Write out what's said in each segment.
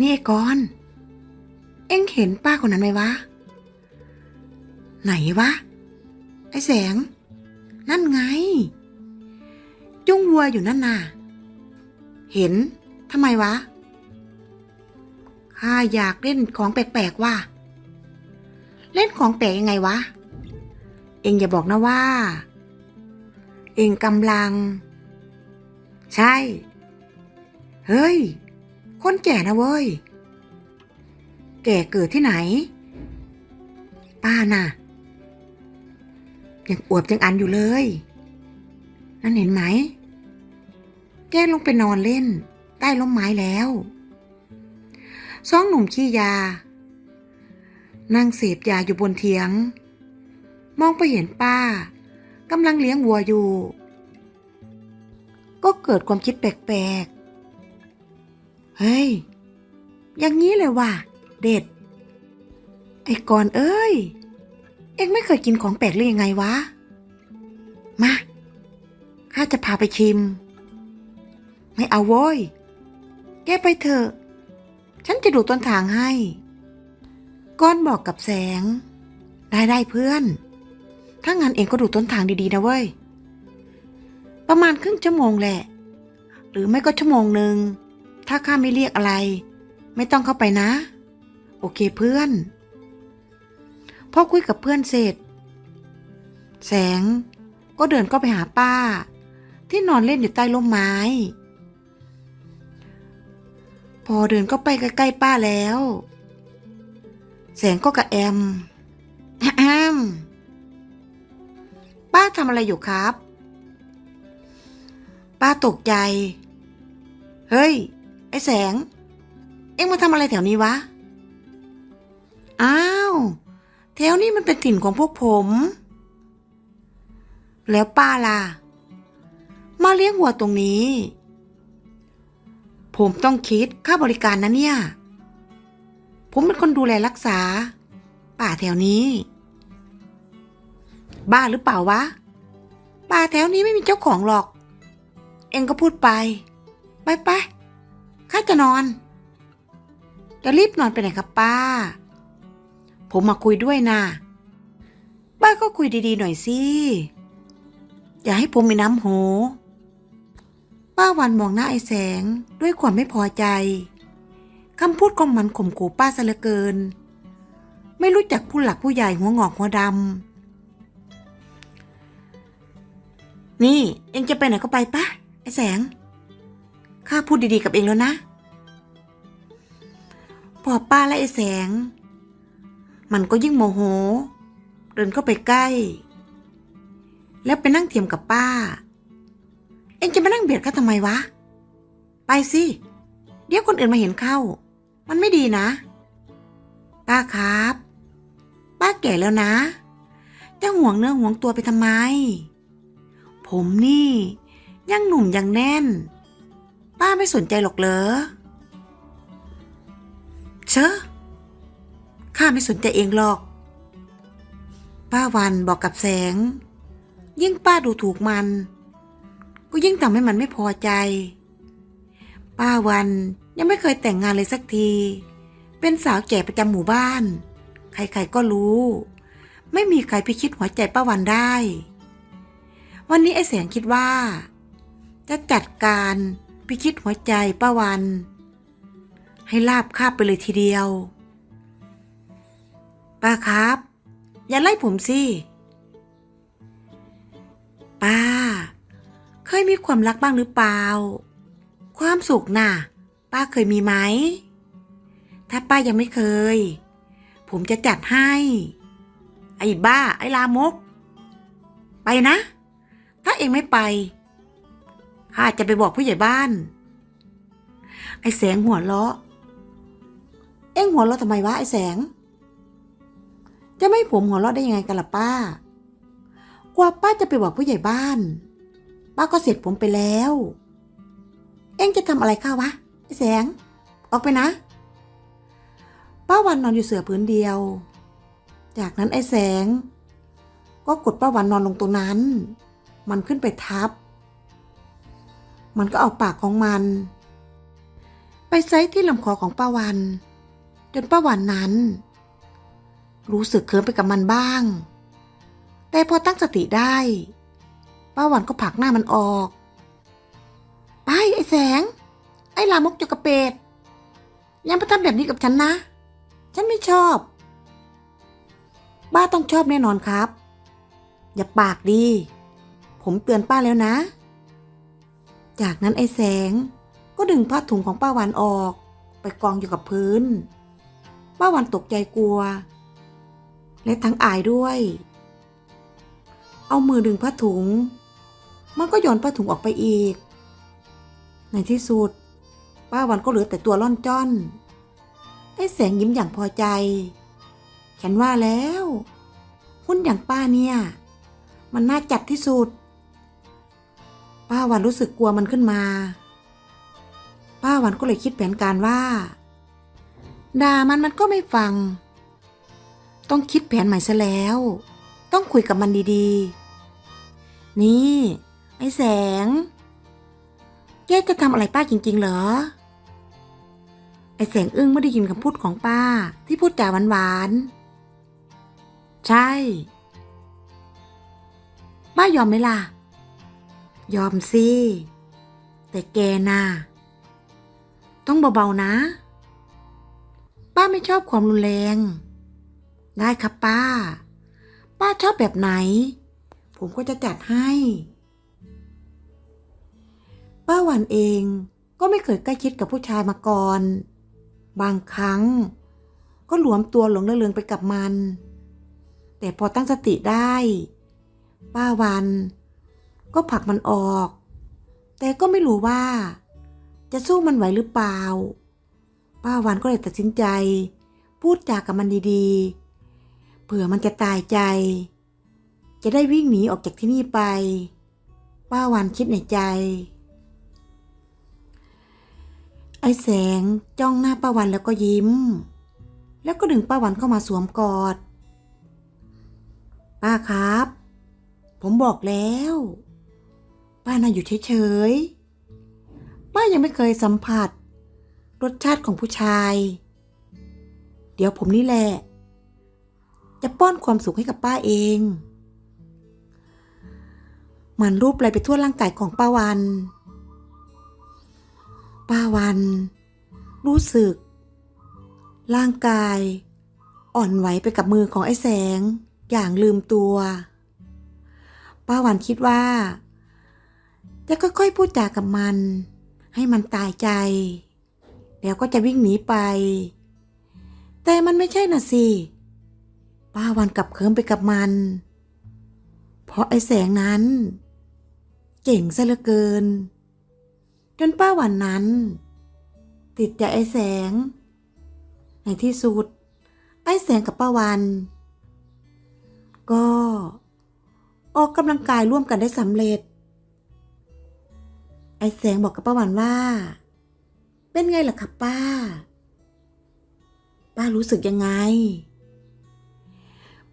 นี่ไอ้กอนเอ็งเห็นป้าคนนั้นไหมวะ ไหนวะ ไอ้แสง นั่นไง จุ้งวัวอยู่นั่นน่ะ เห็นทำไมวะ ข้าอยากเล่นของแปลกๆว่ะ เล่นของแปลกยังไงวะ เอ็งอย่าบอกนะว่า เอ็งกำลัง ใช่ เฮ้ย คนแก่นะเว้ย แก่เกิดที่ไหน ป้าน่ะ ยังอวบยังอันอยู่เลย นั่นเห็นไหม แกลงไปนอนเล่น ใต้ล้มไม้แล้วสองหนุ่มขี้ยา นั่งเสพยาอยู่บนเถียง มองไปเห็นป้ากำลังเลี้ยงวัวอยู่ ก็เกิดความคิดแปลก เฮ้ย อย่างนี้เลยว่ะ เด็ด ไอ้กอนเอ้ย เอ็งไม่เคยกินของแปลกหรือยังไงวะ มา ข้าจะพาไปชิม ไม่เอาโว้ย แกไปเถอะ ฉันจะดูต้นทางให้ ก้อนบอกกับแสง ได้ได้เพื่อน ถ้างั้นเองก็ดูต้นทางดีๆนะเว้ย ประมาณครึ่งชั่วโมงแหละ หรือไม่ก็ชั่วโมงหนึ่ง ถ้าข้าไม่เรียกอะไร ไม่ต้องเข้าไปนะ โอเคเพื่อนพอคุยกับเพื่อนเสร็จ แสงก็เดินก็ไปหาป้า ที่นอนเล่นอยู่ใต้ร่มไม้ พอเดินก็ไปใกล้ๆป้าแล้ว แสงก็กระแอมแอมป้าทำอะไรอยู่ครับ ป้าตกใจ เฮ้ย อ้แสง เอ็งมาทำอะไรแถวนี้วะ อ้าว แถวนี้มันเป็นถิ่นของพวกผม แล้วป้าล่ะ มาเลี้ยงวัวตรงนี้ ผมต้องคิดค่าบริการนะเนี่ย ผมเป็นคนดูแลรักษา ป่าแถวนี้ บ้าหรือเปล่าวะ ป่าแถวนี้ไม่มีเจ้าของหรอก เอ็งก็พูดไป ไปไป ข้าจะนอน จะรีบนอนไปไหนครับป้า ผมมาคุยด้วยนะ ป้าก็คุยดีๆหน่อยสิ อย่าให้ผมมีน้ำหู ป้าวันมองหน้าไอ้แสงด้วยความไม่พอใจ คำพูดของมันข่มขู่ป้าซะเหลือเกิน ไม่รู้จักผู้หลักผู้ใหญ่หัวงอกหัวดำ นี่เอ็งจะไปไหนก็ไปปะไอ้แสง ข้าพูดดีๆกับเองแล้วนะพอป้าและไอ้แสง มันก็ยิ่งโมโห เดินเข้าไปใกล้ แล้วไปนั่งเทียมกับป้า เอ็งจะมานั่งเบียดข้าทำไมวะ ไปสิ เดี๋ยวคนอื่นมาเห็นเข้า มันไม่ดีนะ ป้าครับ ป้าแก่แล้วนะ จะห่วงเนื้อห่วงตัวไปทำไม ผมนี่ ยังหนุ่มยังแน่น ป้าไม่สนใจหรอกเหรอ เชอะข้าไม่สนใจเองหรอก ป้าวันบอกกับแสง ยิ่งป้าดูถูกมัน ก็ยิ่งทำให้มันไม่พอใจ ป้าวันยังไม่เคยแต่งงานเลยสักที เป็นสาวแก่ประจำหมู่บ้าน ใครๆก็รู้ ไม่มีใครพิชิตหัวใจป้าวันได้ วันนี้ไอ้แสงคิดว่า จะจัดการ พิชิตหัวใจป้าวัน ให้ลาบคาบไปเลยทีเดียว ป้าครับ อย่าไล่ผมสิ ป้า เคยมีความรักบ้างหรือเปล่า ความสุขน่ะ ป้าเคยมีไหม ถ้าป้ายังไม่เคย ผมจะจัดให้ ไอ้บ้า ไอ้ลามก ไปนะ ถ้าเองไม่ไป ข้าจะไปบอกผู้ใหญ่บ้าน ไอ้แสงหัวเราะ เอ็งหัวเราะทำไมวะไอ้แสง จะไม่ผมหัวเราะได้ยังไงกันล่ะป้า กว่าป้าจะไปบอกผู้ใหญ่บ้าน ป้าก็เสร็จผมไปแล้ว เอ็งจะทำอะไรข้าวะไอ้แสง ออกไปนะ ป้าวันนอนอยู่เสือพื้นเดียว จากนั้นไอ้แสง ก็กดป้าวันนอนลงตรงนั้น มันขึ้นไปทับ มันก็เอาปากของมัน ไปไซส์ที่ลำคอของป้าวัน จนป้าวันนั้น รู้สึกเคิมไปกับมันบ้าง แต่พอตั้งสติได้ ป้าวันก็ผลักหน้ามันออก ไปไอ้แสง ไอ้ลามกจกกระเปดอยังมาทำแบบนี้กับฉันนะ ฉันไม่ชอบป้าต้องชอบแน่นอนครับ อย่าปากดี ผมเตือนป้าแล้วนะ จากนั้นไอ้แสงก็ดึงผ้าถุงของป้าวันออก ไปกองอยู่กับพื้น ป้าวันตกใจกลัว และทั้งอายด้วย เอามือดึงผ้าถุง มันก็โยนผ้าถุงออกไปอีก ในที่สุด ป้าวันก็เหลือแต่ตัวล่อนจ้อน ไอ้แสงยิ้มอย่างพอใจ ฉันว่าแล้ว หุ้นอย่างป้าเนี่ย มันน่าจัดที่สุด ป้าวันรู้สึกกลัวมันขึ้นมา ป้าวันก็เลยคิดแผนการว่าด่ามันมันก็ไม่ฟัง ต้องคิดแผนใหม่ซะแล้ว ต้องคุยกับมันดีๆ นี่ไอ้แสง แกจะทำอะไรป้าจริง ๆ เหรอ ไอ้แสงอึ้งไม่ได้ยินคำพูดของป้าที่พูดจาหวานๆ ใช่ ป้ายอมไหมล่ะ ยอมสิแต่แกน่ะต้องเบาๆนะ ป้าไม่ชอบความรุนแรง ได้ครับป้า ป้าชอบแบบไหน ผมก็จะจัดให้ ป้าวันเองก็ไม่เคยใกล้ชิดกับผู้ชายมาก่อน บางครั้ง ก็หลวมตัวหลงระเริงไปกับมัน แต่พอตั้งสติได้ ป้าวัน ก็ผลักมันออก แต่ก็ไม่รู้ว่า จะสู้มันไหวหรือเปล่า ป้าวันก็เลยตัดสินใจ พูดจากับมันดีๆ เผื่อมันจะตายใจ จะได้วิ่งหนีออกจากที่นี่ไป ป้าวันคิดในใจ ไอ้แสงจ้องหน้าป้าวันแล้วก็ยิ้ม แล้วก็ดึงป้าวันเข้ามาสวมกอด ป้าครับ ผมบอกแล้ว ป้าน่าอยู่เฉยๆ ป้ายังไม่เคยสัมผัส รสชาติของผู้ชาย เดี๋ยวผมนี่แหละ จะป้อนความสุขให้กับป้าเอง มันรูปไหลไปทั่วร่างกายของป้าวัน ป้าวัน รู้สึก ร่างกาย อ่อนไหวไปกับมือของไอ้แสง อย่างลืมตัว ป้าวันคิดว่า จะค่อยๆพูดจากับมัน ให้มันตายใจ แล้วก็จะวิ่งหนีไป แต่มันไม่ใช่น่ะสิป้าวันกลับเคิมไปกับมัน เพราะไอ้แสงนั้นเจ๋งซะเหลือเกิน จนป้าวันนั้น ติดใจไอ้แสง ในที่สุด ไอ้แสงกับป้าวัน ก็ออกกำลังกายร่วมกันได้สำเร็จ ไอ้แสงบอกกับป้าวันว่า เป็นไงล่ะครับป้า ป้ารู้สึกยังไง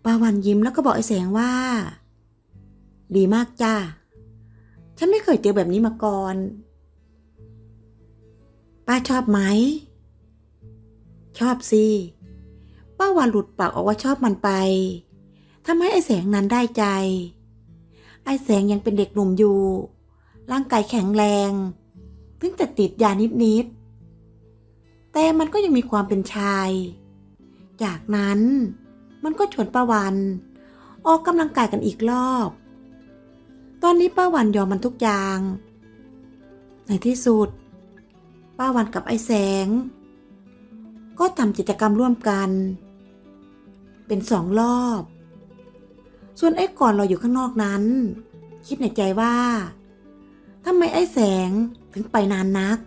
ป้าวันยิ้มแล้วก็บอกไอ้แสงว่า ดีมากจ้า ฉันไม่เคยเจอแบบนี้มาก่อน ป้าชอบไหม ชอบสิ ป้าวันหลุดปากออกว่าชอบมันไปทำให้ไอ้แสงนั้นได้ใจ ไอ้แสงยังเป็นเด็กหนุ่มอยู่ ร่างกายแข็งแรงถึงแต่ติดยานิดๆ แต่มันก็ยังมีความเป็นชาย จากนั้นมันก็ชวนป้าวัน ออกกำลังกายกันอีกรอบ ตอนนี้ป้าวันยอมมันทุกอย่าง ในที่สุด ป้าวันกับไอ้แสง ก็ทำกิจกรรมร่วมกัน เป็นสองรอบ ส่วนไอ้ก่อนเราอยู่ข้างนอกนั้น คิดในใจว่า ทำไมไอ้แสงถึงไปนานนัก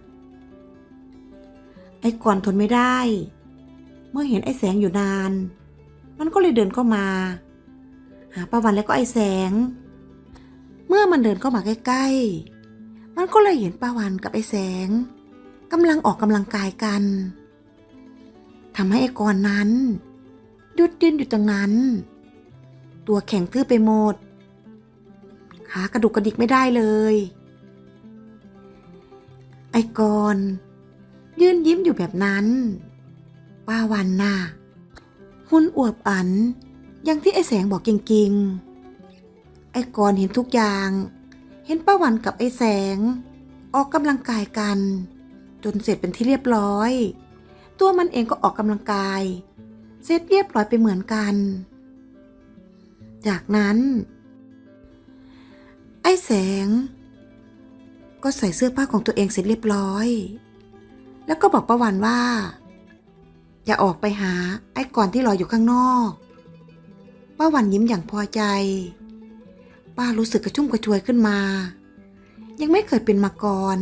ไอ้ก่อนทนไม่ได้ เมื่อเห็นไอ้แสงอยู่นาน มันก็เลยเดินเข้ามา หาป้าวันแล้วก็ไอ้แสง เมื่อมันเดินเข้ามาใกล้ๆ มันก็เลยเห็นป้าวันกับไอ้แสงกำลังออกกำลังกายกันทำให้ไอ้ก่อนนั้นหยุดยืนอยู่ตรงนั้น ตัวแข็งทื่อไปหมด ขากระดุกกระดิกไม่ได้เลย ไอ้กอนยืนยิ้มอยู่แบบนั้น ป้าวันน่ะหุ่นอวบอันอย่างที่ไอ้แสงบอกจริงๆ ไอ้กรณ์เห็นทุกอย่าง เห็นป้าวันกับไอ้แสง ออกกำลังกายกัน จนเสร็จเป็นที่เรียบร้อย ตัวมันเองก็ออกกำลังกาย เสร็จเรียบร้อยไปเหมือนกัน จากนั้น ไอ้แสง ก็ใส่เสื้อผ้าของตัวเองเสร็จเรียบร้อย แล้วก็บอกป้าวันว่าจะออกไปหาไอ้ก่อนที่รออยู่ข้างนอกป้าวันยิ้มอย่างพอใจ ป้ารู้สึกกระชุ่มกระชวยขึ้นมา ยังไม่เคยเป็นมาก่อน